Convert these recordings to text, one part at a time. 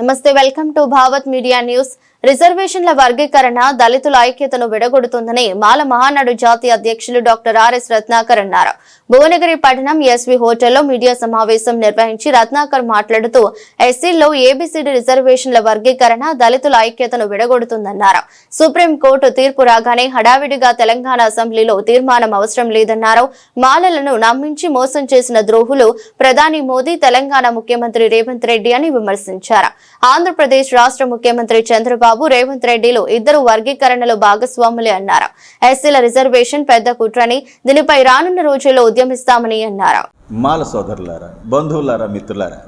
నమస్తే welcome to Bhavat media news రిజర్వేషన్ల వర్గీకరణ దళితుల ఐక్యతను విడగొడుతుందని మాల మహానాడు జాతీయ అధ్యక్షులు డాక్టర్ ఆర్ఎస్ రత్నాకర్ అన్నారు. భువనగిరి పట్టణం ఎస్వి హోటల్లో మీడియా సమావేశం నిర్వహించి రత్నాకర్ మాట్లాడుతూ ఎస్సీల్లో ఏబీసీడీ రిజర్వేషన్ల వర్గీకరణ దళితుల ఐక్యతను విడగొడుతుందన్నారు. సుప్రీంకోర్టు తీర్పు రాగానే హడావిడిగా తెలంగాణ అసెంబ్లీలో తీర్మానం అవసరం లేదన్నారు. మాలలను నమ్మించి మోసం చేసిన ద్రోహులు ప్రధాని మోదీ తెలంగాణ ముఖ్యమంత్రి రేవంత్ రెడ్డి అని విమర్శించారు. ఆంధ్రప్రదేశ్ రాష్ట్ర ముఖ్యమంత్రి చంద్రబాబు రేవంత్ రెడ్డిలు ఇద్దరు వర్గీకరణలో భాగస్వాములే అన్నారు. ఎస్సీల రిజర్వేషన్ పెద్ద కుట్రని దీనిపై రానున్న రోజుల్లో ఉద్యమిస్తామని అన్నారు. మాల సోదరులారా బంధువులారా మిత్రులారా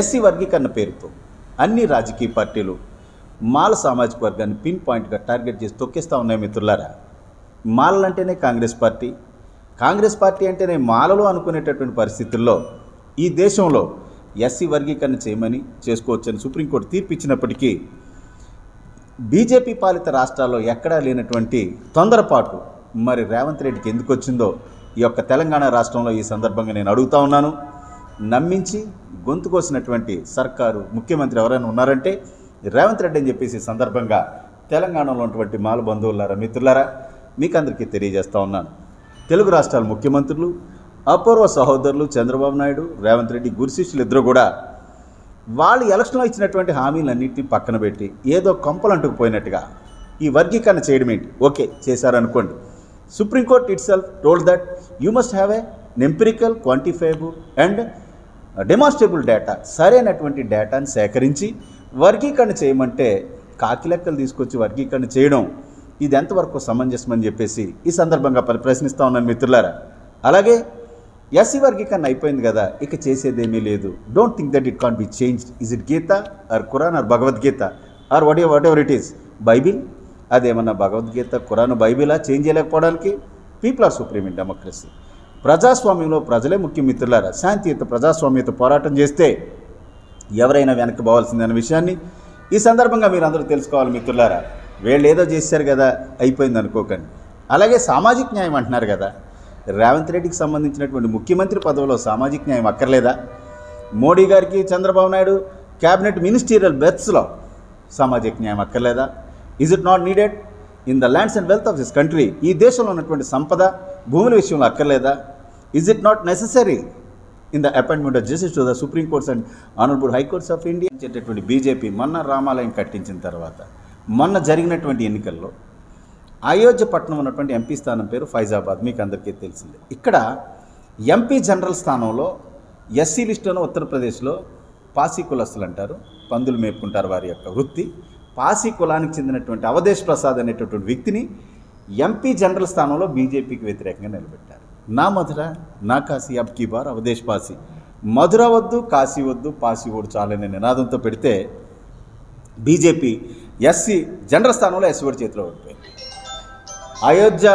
ఎస్సీ వర్గీకరణ పేరుతో అన్ని రాజకీయ పార్టీలు మాల సామాజిక వర్గాన్ని పిన్ పాయింట్గా టార్గెట్ చేసి తొక్కిస్తూ ఉన్నాయి మిత్రులారా. మాలలంటేనే కాంగ్రెస్ పార్టీ కాంగ్రెస్ పార్టీ అంటేనే మాలలు అనుకునేటటువంటి పరిస్థితుల్లో ఈ దేశంలో ఎస్సీ వర్గీకరణ చేయమని చేసుకోవచ్చని సుప్రీంకోర్టు తీర్పు ఇచ్చినప్పటికీ బీజేపీ పాలిత రాష్ట్రాల్లో ఎక్కడా లేనటువంటి తొందరపాటు మరి రేవంత్ రెడ్డికి ఎందుకు వచ్చిందో ఈ యొక్క తెలంగాణ రాష్ట్రంలో ఈ సందర్భంగా నేను అడుగుతా ఉన్నాను. నమ్మించి గొంతు కోసినటువంటి సర్కారు ముఖ్యమంత్రి ఎవరైనా ఉన్నారంటే రేవంత్ రెడ్డి అని చెప్పేసి సందర్భంగా తెలంగాణలో ఉన్నటువంటి మాల బంధువులారా మిత్రులారా మీకు అందరికీ తెలియజేస్తూ ఉన్నాను. తెలుగు రాష్ట్రాల ముఖ్యమంత్రులు అపూర్వ సహోదరులు చంద్రబాబు నాయుడు రేవంత్ రెడ్డి గురుశిష్యులు ఇద్దరు కూడా వాళ్ళు ఎలక్షన్లో ఇచ్చినటువంటి హామీలన్నింటినీ పక్కన పెట్టి ఏదో కొంపలు అంటుకుపోయినట్టుగా ఈ వర్గీకరణ చేయడం ఏంటి? ఓకే చేశారనుకోండి. Supreme court itself told that you must have a empirical quantifiable and demonstrable data సరైనటువంటి డేటాను సేకరించి వర్గీకరణ చేయమంటే కాకి లెక్కలు తీసుకొచ్చి వర్గీకరణ చేయడం ఇది ఎంతవరకు సమంజసం అని చెప్పేసి ఈ సందర్భంగా ప్రశ్నిస్తూ ప్రశ్నిస్తా ఉన్నాను మిత్రులారా. అలాగే ఎస్సీ వర్గీకరణ అయిపోయింది కదా ఇక చేసేదేమీ లేదు. Don't think that it can be changed is it Gita or Quran or Bhagavad Gita or what whatever it is Bible అదేమన్నా భగవద్గీత ఖురాన్ బైబిలా change చేయలేకపోవడానికి? People are supreme in democracy ప్రజాస్వామ్యంలో ప్రజలే ముఖ్య మిత్రులారా శాంతియుత ప్రజాస్వామ్యత పోరాటం చేస్తే ఎవరైనా వెనక్కి పోవాల్సిందనే విషయాన్ని ఈ సందర్భంగా మీరు అందరూ తెలుసుకోవాలి మిత్రులారా. వీళ్ళు ఏదో చేశారు కదా అయిపోయింది అనుకోకండి. అలాగే సామాజిక న్యాయం అంటున్నారు కదా. రేవంత్ రెడ్డికి సంబంధించినటువంటి ముఖ్యమంత్రి పదవిలో సామాజిక న్యాయం అక్కర్లేదా? మోడీ గారికి చంద్రబాబు నాయుడు క్యాబినెట్ మినిస్టీరియల్ బెత్స్లో సామాజిక న్యాయం అక్కర్లేదా? Is it not needed in the lands and wealth of this country ఈ దేశంలో ఉన్నటువంటి సంపద భూముల విషయంలో అక్కర్లేదా? Is it not necessary in the appointment of justice to the supreme courts and honourable high courts of India ఇచ్చేటటువంటి BJP మొన్న రామాలయం కట్టించిన తర్వాత మొన్న జరిగినటువంటి ఎన్నికల్లో అయోధ్య పట్టణం ఉన్నటువంటి ఎంపీ స్థానం పేరు ఫైజాబాద్ మీకు అందరికీ తెలిసిందే. ఇక్కడ ఎంపీ జనరల్ స్థానంలో ఎస్సీ లిస్టులో ఉత్తరప్రదేశ్లో పాసి కులస్తులు అంటారు పందులు మేపుకుంటారు వారి యొక్క వృత్తి. పాసి కులానికి చెందినటువంటి అవధేశ్ ప్రసాద్ అనేటటువంటి వ్యక్తిని ఎంపీ జనరల్ స్థానంలో బీజేపీకి వ్యతిరేకంగా నిలబెట్టారు. నా మధుర నా కాశీ అబ్ కీ బార్ అవధేశ్ పాసి. మధుర వద్దు కాశీ వద్దు పాసి ఓడు చాలనే నినాదంతో పెడితే బీజేపీ ఎస్సీ జనరల్ స్థానంలో ఎస్సీ ఓడి చేతిలో ఓడిపోయింది. అయోధ్య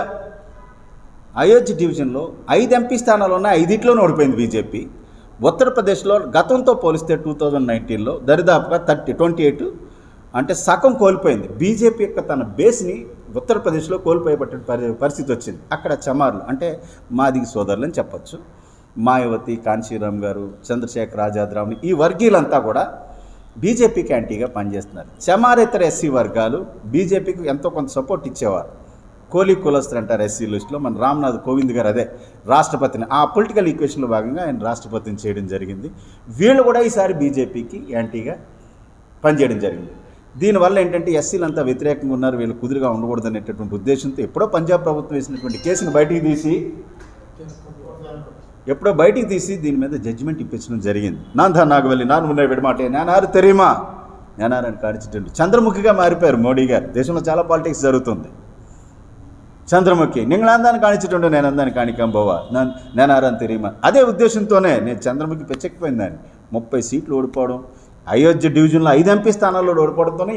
అయోధ్య డివిజన్లో ఐదు ఎంపీ స్థానాలు ఉన్నాయి. ఐదిట్లోనే ఓడిపోయింది బీజేపీ. ఉత్తరప్రదేశ్లో గతంతో పోలిస్తే టూ థౌజండ్ నైన్టీన్లో దరిదాపుగా థర్టీ ట్వంటీ ఎయిట్ అంటే సగం కోల్పోయింది. బీజేపీ యొక్క తన బేస్ని ఉత్తరప్రదేశ్లో కోల్పోయేపట్టే పరి పరిస్థితి వచ్చింది. అక్కడ చమార్లు అంటే మాదిగి సోదరులు అని చెప్పొచ్చు. మాయావతి కాంచీరామ్ గారు చంద్రశేఖర్ ఆజాద్రామ్ని ఈ వర్గీయులంతా కూడా బీజేపీకి యాంటీగా పనిచేస్తున్నారు. చమారేతర ఎస్సీ వర్గాలు బీజేపీకి ఎంతో కొంత సపోర్ట్ ఇచ్చేవారు. కోలీ కులస్తులు అంటారు ఎస్సీ లిస్టులో. మన రామ్నాథ్ కోవింద్ గారు అదే రాష్ట్రపతిని. ఆ పొలిటికల్ ఈక్వేషన్లో భాగంగా ఆయన రాష్ట్రపతిని చేయడం జరిగింది. వీళ్ళు కూడా ఈసారి బీజేపీకి యాంటీగా పనిచేయడం జరిగింది. దీనివల్ల ఏంటంటే ఎస్సీలు అంతా వ్యతిరేకంగా ఉన్నారు వీళ్ళు కుదురుగా ఉండకూడదు అనేటటువంటి ఉద్దేశంతో ఎప్పుడో పంజాబ్ ప్రభుత్వం వేసినటువంటి కేసును బయటికి తీసి ఎప్పుడో బయటికి తీసి దీని మీద జడ్జిమెంట్ ఇప్పించడం జరిగింది. నాందా నాగవల్లి నాన్న ఉన్నాయి విడమాట నేనారు తెరీమా నేనారని కాడిచిట్టు చంద్రముఖిగా మారిపోయారు మోడీ గారు. దేశంలో చాలా పాలిటిక్స్ జరుగుతుంది. చంద్రముఖి. నింగళ అందాన్ని కాణించుండు నేను అందాన్ని కాణికంబోవా నేను ఆరని తెలియమా అదే ఉద్దేశంతోనే నేను చంద్రముఖి పెచ్చకపోయిందని ముప్పై సీట్లు ఓడిపోవడం అయోధ్య డివిజన్లో ఐదు ఎంపీ స్థానాల్లో ఓడిపోవడంతోనే